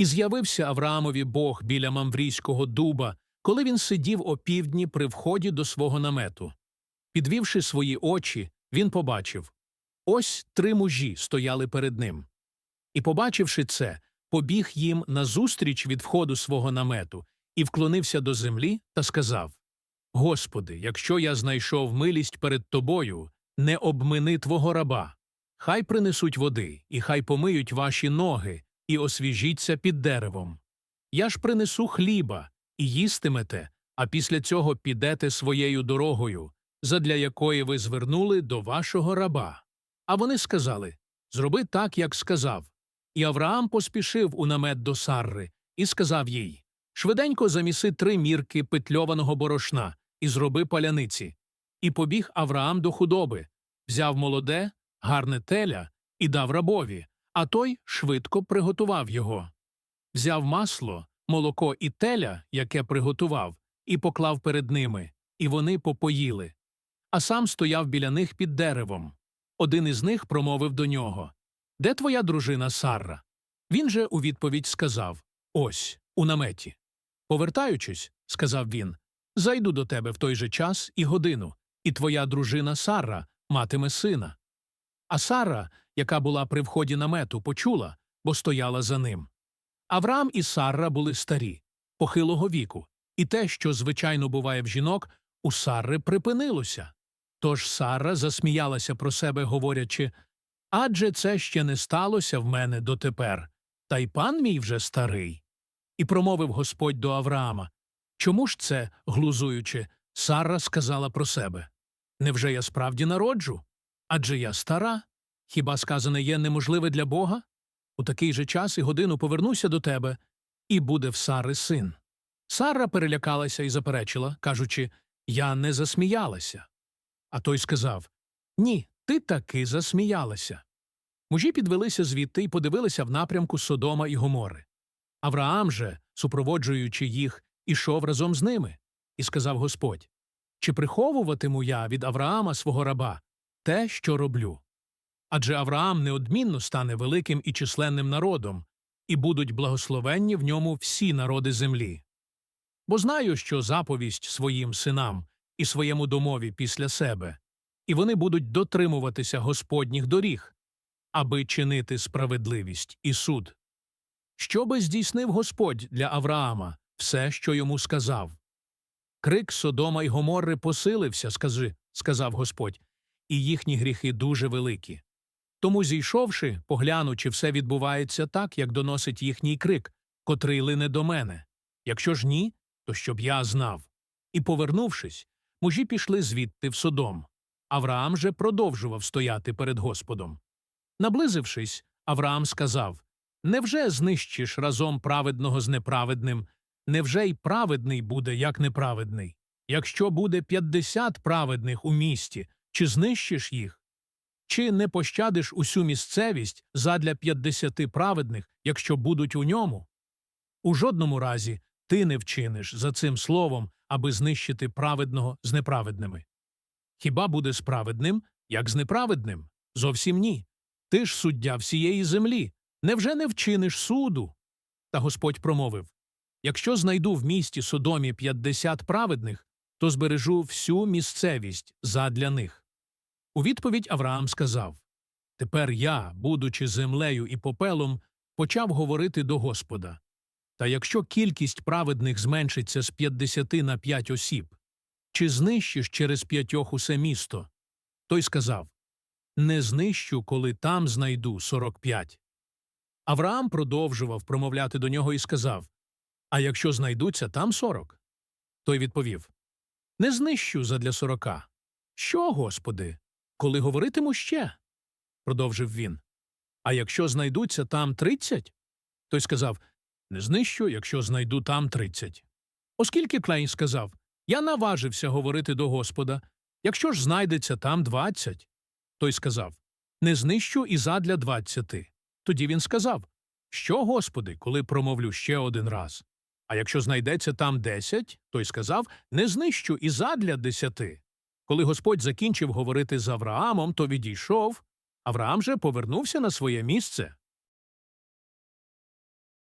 І з'явився Авраамові Бог біля Мамврійського дуба, коли він сидів опівдні при вході до свого намету. Підвівши свої очі, він побачив ось три мужі стояли перед ним. І, побачивши це, побіг їм назустріч від входу свого намету і вклонився до землі та сказав Господи, якщо я знайшов милість перед тобою, не обмини твого раба. Хай принесуть води, і хай помиють ваші ноги, і освіжіться під деревом. Я ж принесу хліба, і їстимете, а після цього підете своєю дорогою, задля якої ви звернули до вашого раба. А вони сказали Зроби так, як сказав. І Авраам поспішив у намет до Сарри і сказав їй Швиденько заміси три мірки петльованого борошна і зроби паляниці. І побіг Авраам до худоби, взяв молоде, гарне теля і дав рабові, а той швидко приготував його. Взяв масло, молоко і теля, яке приготував, і поклав перед ними, і вони попоїли. А сам стояв біля них під деревом. Один із них промовив до нього Де твоя дружина Сарра? Він же у відповідь сказав Ось, у наметі. Повертаючись, сказав він, зайду до тебе в той же час і годину, і твоя дружина Сарра матиме сина. А Сара, яка була при вході намету, почула, бо стояла за ним. Авраам і Сарра були старі, похилого віку, і те, що звичайно буває в жінок, у Сарри припинилося. Тож Сара засміялася про себе, говорячи Адже це ще не сталося в мене дотепер, та й пан мій вже старий. І промовив Господь до Авраама Чому ж це, глузуючи, Сара сказала про себе Невже я справді народжу? Адже я стара. Хіба сказане є неможливе для Бога? У такий же час і годину повернуся до тебе, і буде в Сари син. Сара перелякалася і заперечила, кажучи Я не засміялася. А той сказав Ні, ти таки засміялася. Мужі підвелися звідти і подивилися в напрямку Содома і Гомори. Авраам же, супроводжуючи їх, ішов разом з ними, і сказав Господь Чи приховуватиму я від Авраама свого раба те, що роблю? Адже Авраам неодмінно стане великим і численним народом, і будуть благословенні в ньому всі народи землі. Бо знаю, що заповість своїм синам і своєму домові після себе, і вони будуть дотримуватися Господніх доріг, аби чинити справедливість і суд. Щоби здійснив Господь для Авраама все, що йому сказав. Крик Содома й Гоморри посилився, скажи, сказав Господь, і їхні гріхи дуже великі. Тому, зійшовши, погляну, чи все відбувається так, як доносить їхній крик, котрий лине до мене. Якщо ж ні, то щоб я знав. І, повернувшись, мужі пішли звідти в Содом. Авраам же продовжував стояти перед Господом. Наблизившись, Авраам сказав Невже знищиш разом праведного з неправедним? Невже й праведний буде, як неправедний? Якщо буде п'ятдесят праведних у місті, чи знищиш їх? Чи не пощадиш усю місцевість задля п'ятдесяти праведних, якщо будуть у ньому? У жодному разі ти не вчиниш за цим словом, аби знищити праведного з неправедними. Хіба буде справедним, як з неправедним? Зовсім ні. Ти ж суддя всієї землі. Невже не вчиниш суду? Та Господь промовив Якщо знайду в місті Содомі п'ятдесят праведних, то збережу всю місцевість задля них. У відповідь Авраам сказав Тепер я, будучи землею і попелом, почав говорити до Господа. Та якщо кількість праведних зменшиться з п'ятдесяти на п'ять осіб, чи знищиш через п'ятьох усе місто? Той сказав Не знищу, коли там знайду сорок п'ять. Авраам продовжував промовляти до нього і сказав А якщо знайдуться там сорок? Той відповів Не знищу задля сорока. Що, господи? Коли говоритиму ще? продовжив він. А якщо знайдуться там тридцять? Той сказав Не знищу, якщо знайду там тридцять. Оскільки Клейн сказав Я наважився говорити до Господа, якщо ж знайдеться там двадцять. Той сказав Не знищу і задля двадцяти. Тоді він сказав Що, Господи, коли промовлю ще один раз? А якщо знайдеться там десять, той сказав Не знищу і задля десяти. Коли Господь закінчив говорити з Авраамом, то відійшов. Авраам же повернувся на своє місце.